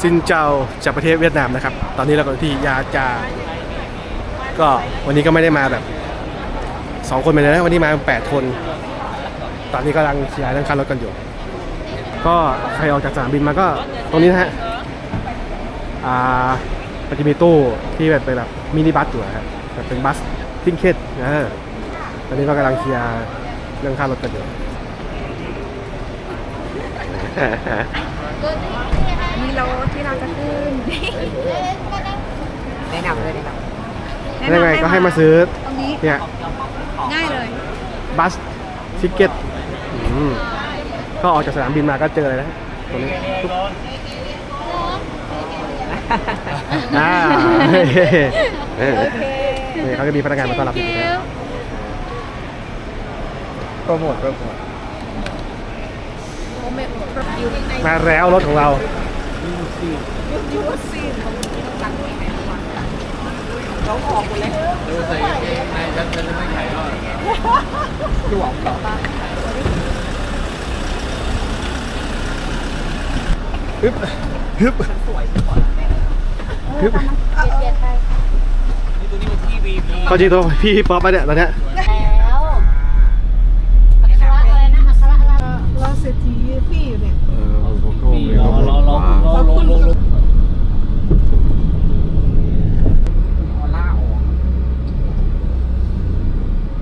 ซินเจ้าจากประเทศเวียดนามนะครับ ตอนนี้เราก็ที่ยาจา ก็วันนี้ก็ไม่ได้มาแบบสองคนไปเลยนะวันนี้มาแปดคน ตอนนี้กำลังเคลียร์เรื่องค่ารถกันอยู่ ก็ใครออกจากสนามบินมาก็ตรงนี้นะฮะอ่ามันจะมีตู้ที่แบบเป็นแบบมินิบัสอยู่นะฮะแบบเป็นบัสทิ้งเคสนะฮะตอนนี้ก็กำลังเคลียร์เรื่องค่ารถกันอยู่ รถที่เราจะขึ้นแนะนำเลยแนะนำยังไงก็ให้มาซื้อตรงนี้เนี่ยง่ายเลยบัสทิเก็ตก็ออกจากสนามบินมาก็เจอเลยนะตรงนี้ปุ๊บอ่าเฮ้เฮ้นี่เขาจะมีพนักงานมาต้อนรับอยู่นะโปรโมทโปรโมทมาแล้วรถของเรา ซีนยูซีนเขาจังเลยไหมเขาออกหมดเลยดูใส่เกงในฉันฉันจะไม่ขายรอดหลวมต่อฮึบฮึบฮึบเขาจริงตัวนี้มันพี่ป๊อปไปเนี่ยตอนเนี้ย แล้วอัคระอะไรนะอัคระอะไร เราเศรษฐีพี่อยู่เนี่ย เออผมก็ไม่ รอรอรอรอ ลงลงลง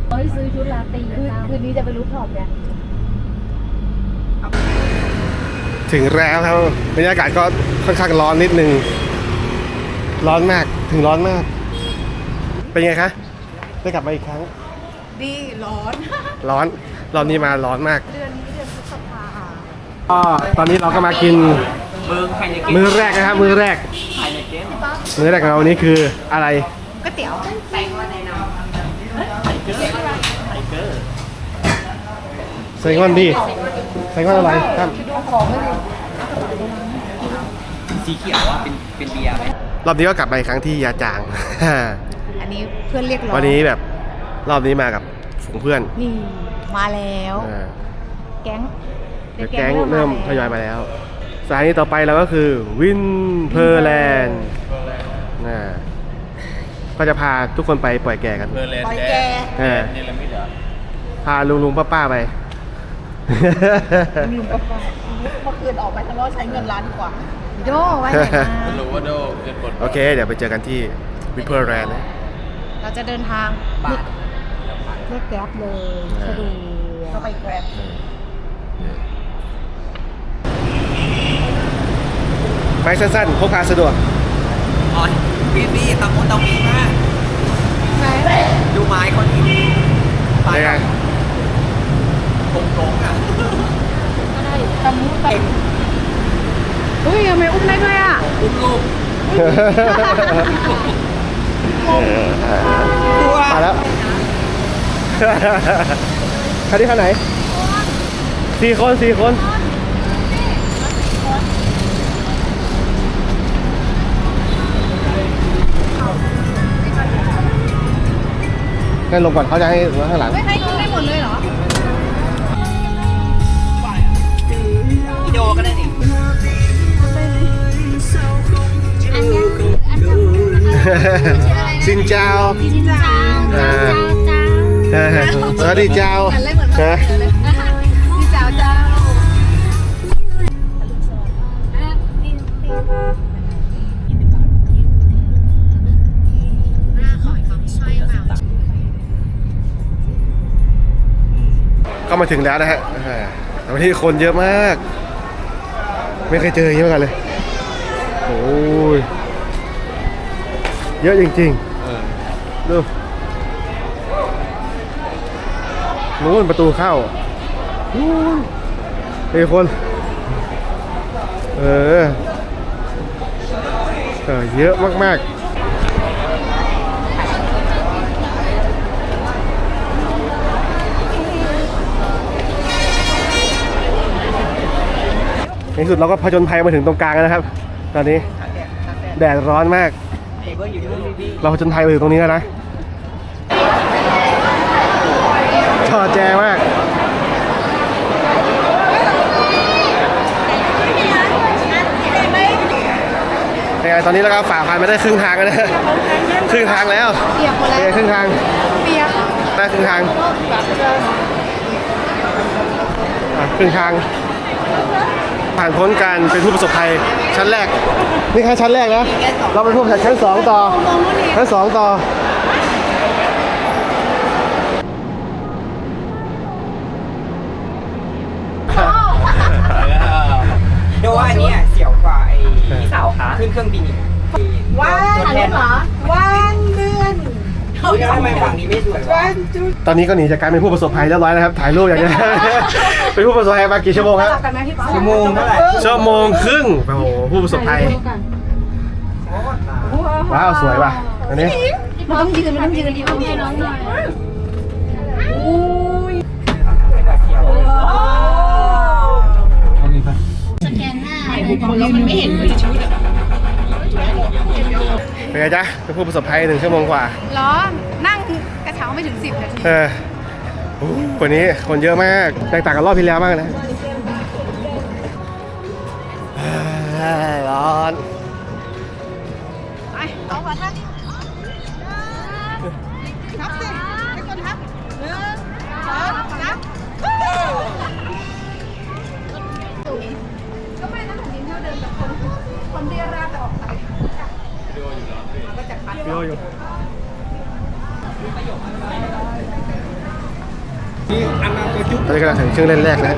เฮ้ยซื้อชุดลาตีคืนคืนนี้จะไปรู้ท็อปเนี่ยถึงแล้วครับบรรยากาศก็ค่อนข้างร้อนนิดนึง ร้อนมากถึงร้อนมาก เป็นไงคะ ได้กลับมาอีกครั้ง ดีร้อน ร้อนรอบนี้มาร้อนมาก เดือนนี้เดือนพฤษภาก็ตอนนี้เราก็มากิน เบิร์ใครจะกินมื้อแรกนะครับมื้อแรกใครจะกินมื้อแรกของเราวันนี้คืออะไรก๋วยเตี๋ยวไซงอนดีไซงอนอะไรครับ สีเขียวอะเป็นเป็นเบียร์ไหมรอบนี้ก็กลับมาอีกครั้งที่ยาจาง อันนี้เพื่อนเรียกร้องวันนี้แบบรอบนี้มากับฝูงเพื่อนนี่มาแล้ว อ่าแก๊ง เดี๋ยวแก๊งเริ่มทยอยมาแล้ว สถานีต่อไปเราก็คือวินเพอร์แลนด์ก็จะพาทุกคนไปปล่อยแก่กัน เบอร์แลนด์ปล่อยแดแกงเออ เนลมิดเหรอพาลุงลุงป้าป้าๆไปลืมก็ไปเมื่อคืนออกไปทะเลาะใช้เงินล้านกว่าโย่ไว้ไหนไม่มารู้ว่าโดเกินกดโอเค เดี๋ยวไปเจอกันที่วินเพอร์แลนด์นะ เราจะเดินทางบาทเรียกแก๊ปเลยเออสะดวกก็ไปแกร็บ ไม้สั้นๆพกพาสะดวกอ๋อพี่พี่ตะมุตะมีมากดูไม้คนนี้ไม้ได้ไงตรงตรงๆอะตะมุตะเฮ้ยทำไมอุ้มได้ด้วยอะอุ้มลูกมาแล้วคันนี้คันไหนสี่คนสี่คน งั้นลงก่อนเขาจะให้รถข้างหลัง ไม่ให้ขึ้นได้หมดเลยเหรอวิดีโอก็ได้นี่อันเนี้ยคืออันเนี้ยชื่ออะไรนะซินเจ้าจินเจ้าอ่าเจ้าเจ้าสวัสดีเจ้า เหมือนเลยเหมือนกันเลย ก็มาถึงแล้วนะฮะอ่าแต่วันนี้คนเยอะมาก ไม่เคยเจออย่างนี้มาก่อนเลยโอ้ยเยอะจริงๆดูนู้นประตูเข้านู้นเฮ้ยคนเออเออเยอะมากๆ ในที่สุดเราก็ผจญภัยมาถึงตรงกลางแล้วนะครับ ตอนนี้แดดร้อนมากเบอร์อยู่ที่นู่นพี่เราผจญภัยมาถึงตรงนี้แล้วนะชอแจมากเเป็นไงตอนนี้เราก็ฝ่าพันมาได้ครึ่งทางแล้วนะครึ่งทางแล้วเปียกหมดเป็นแล้ไงวครึ่งทางเปียกได้ครึ่งทางอะครึ่งทาง ผ่านพ้นการเป็นผู้ประสบภัยชั้นแรก นี่แค่ชั้นแรกนะ เราเป็นผู้ประสบภัยชั้นสองต่อมองว่านี่ชั้นสองต่อดูว่าอันเนี้ยเสียวกว่าไอ้พี่สาวขาขึ้นเครื่องบินอีกว้าวเหรอวันเดือน แล้วทำไมฝั่งนี้ไม่สวยวะตอนนี้ก็หนีจากการเป็นผู้ประสบภัยเรียบร้อยแล้วครับ ถ่ายรูปอย่างเดียวเป็นผู้ประสบภัยมากี่ชั่วโมงครับ กันไหมพี่ป๊าชั่วโมงเท่าไหร่ชั่วโมงครึ่ง โอ้โห ผู้ประสบภัย ว้าว สวยว่ะ อันนี้ มันต้องยืน มันต้องยืนดีเอาให้น้องหน่อยอุ้ยสแกนหน้ามันไม่เห็นเลยชุด เป็นไงจ๊ะเป็นผู้ประสบภัยหนึ่งชั่วโมงกว่าล้อนั่งกระเช้าไม่ถึง 10 นาที เออโอ้โหวันนี้คนเยอะมาก แตกต่างกับรอบที่แล้วมากนะ เครื่องเล่นแรกนะฮ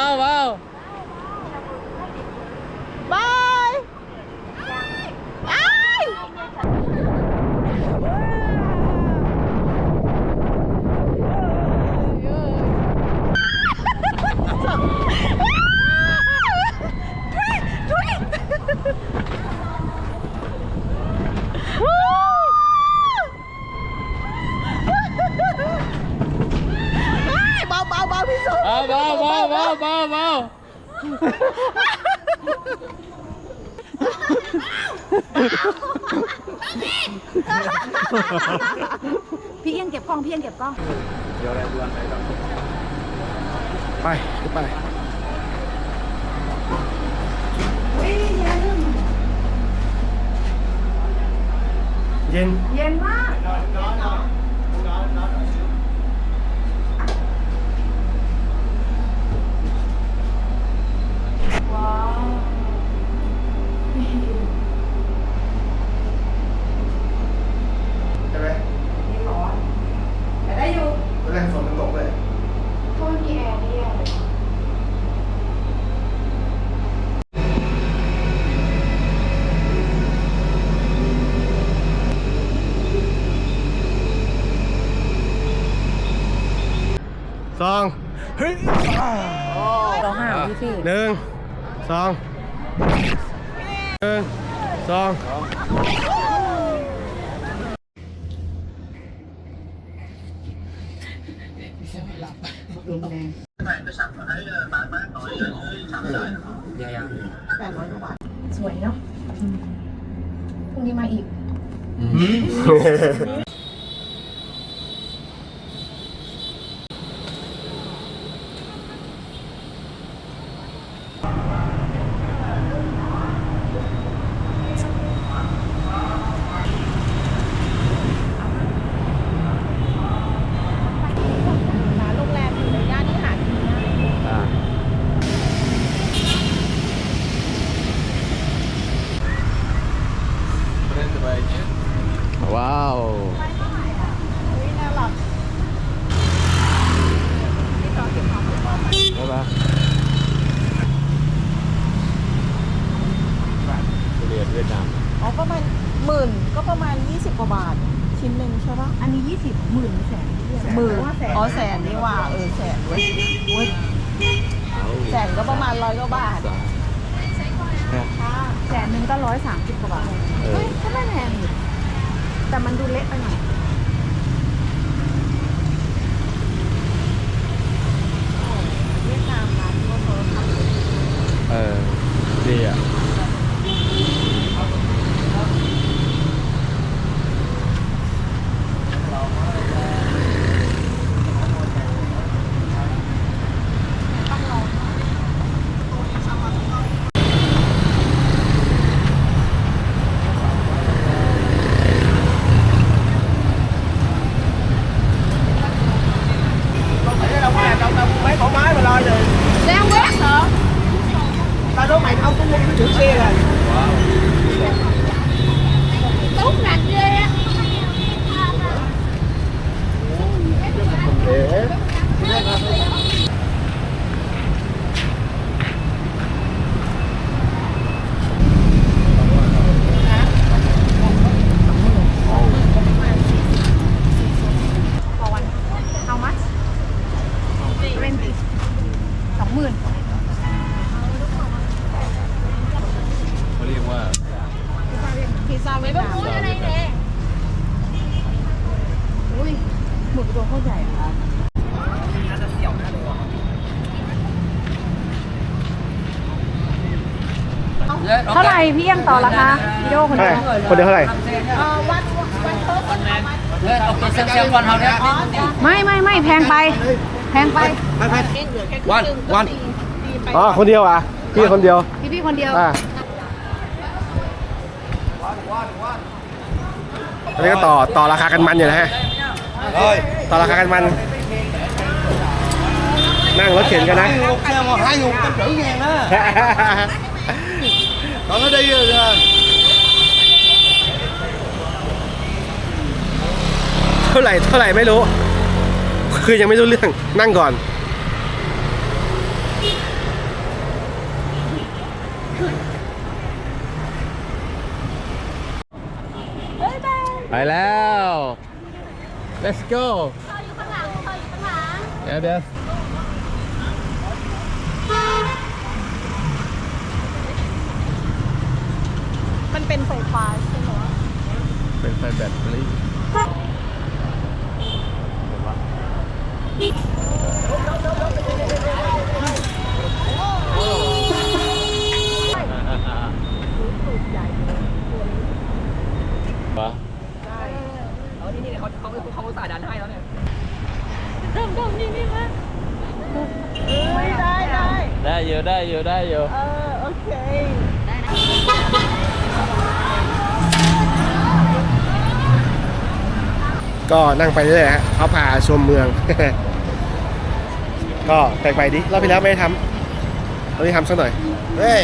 Ah, wow. าพี่สุเบาเบาเบาเบาเบาเบาพี่เอียงเก็บกล้องพี่เอียงเก็บกล้อง เดี๋ยวอะไปขึ้นไปเย็น เย็นมาก ใช่ไหมแต่ได้อยู่ตอนแรกฝนมันตกเลยเพราะมันมีแอร์นี่แอร์สองเฮ้ยเราห้าวพี่พี่หนึ่ง xong xong dạ dạ s วยเนาะพรุ่งนี้มาอีก Wow! เท่าไหร่พี่ยังต่อราคาวิดีโอคนเท่าเดีไหร่ยวคนเดียวเท่าไหร่เออวันวันเพิ่มคนเอามาเฮ้ยเอาตัวเซียวๆก่อนเขาเนี่ยอ๋อจ้ะไม่ไม่ไม่แพงไป แพงไปเองเหลือแค่ครึ่วันงหนึ่งวันตีตีไปอ๋อคนเดียวอะพี่คนเดียวพี่พี่คนเดียวอ่าอันนี้ก็ต่อต่อราคากันมันอยู่นะฮะต่อราคากันมัน นั่งรถเข็นกันนะ xe mà hai ngục trăm rưỡi ngàn đó còn nó đi rồi เท่าไหร่เท่าไหร่ไม่รู้ คือยังไม่รู้เรื่องนั่งก่อน ไปแล้ว let's go เดี๋ยวเดี๋ยว มันเป็นไฟฟ้าใช่ไหมเป็นไฟแบตเตอรี่วะเอานี่นี่เขาเขาเขาสายดันให้แล้วเนี่ยไม่ได้ได้ได้เยอะได้เยอะได้เยอะ ก็นั่งไปเรื่อยๆฮะเขาพาชมเมือง ก็แปลกไปดิรอบที่แล้วไม่ได้ทำรอบนี้ทำสักหน่อยเฮ้ย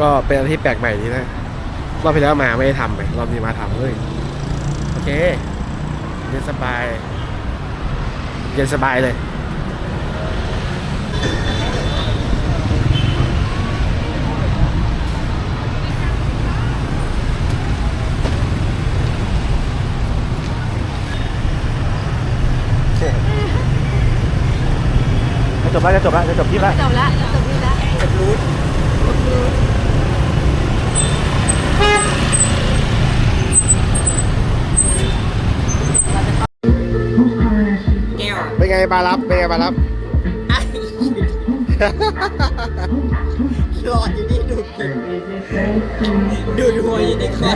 ก็เป็นอะไรที่แปลกใหม่ดีนะรอบที่แล้วมาไม่ได้ทำไปรอบนี้มาทำเลยโอเคเย็นสบายเย็นสบายเลยจะจบแล้วจะจบแล้วจะจบที่แล้วจบละจบที่ละแก้วเป็นไงปลารับเป็นไงปลารับหลอดอยู่นี่ดูดูดูหัวอยู่ในคอ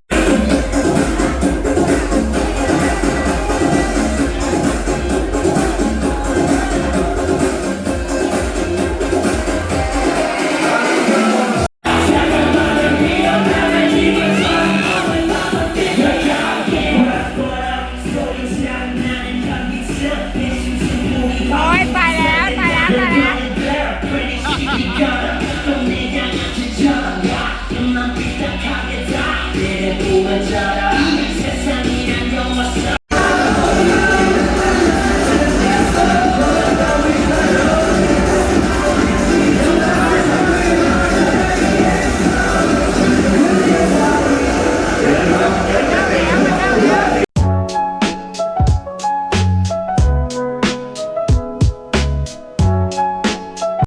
น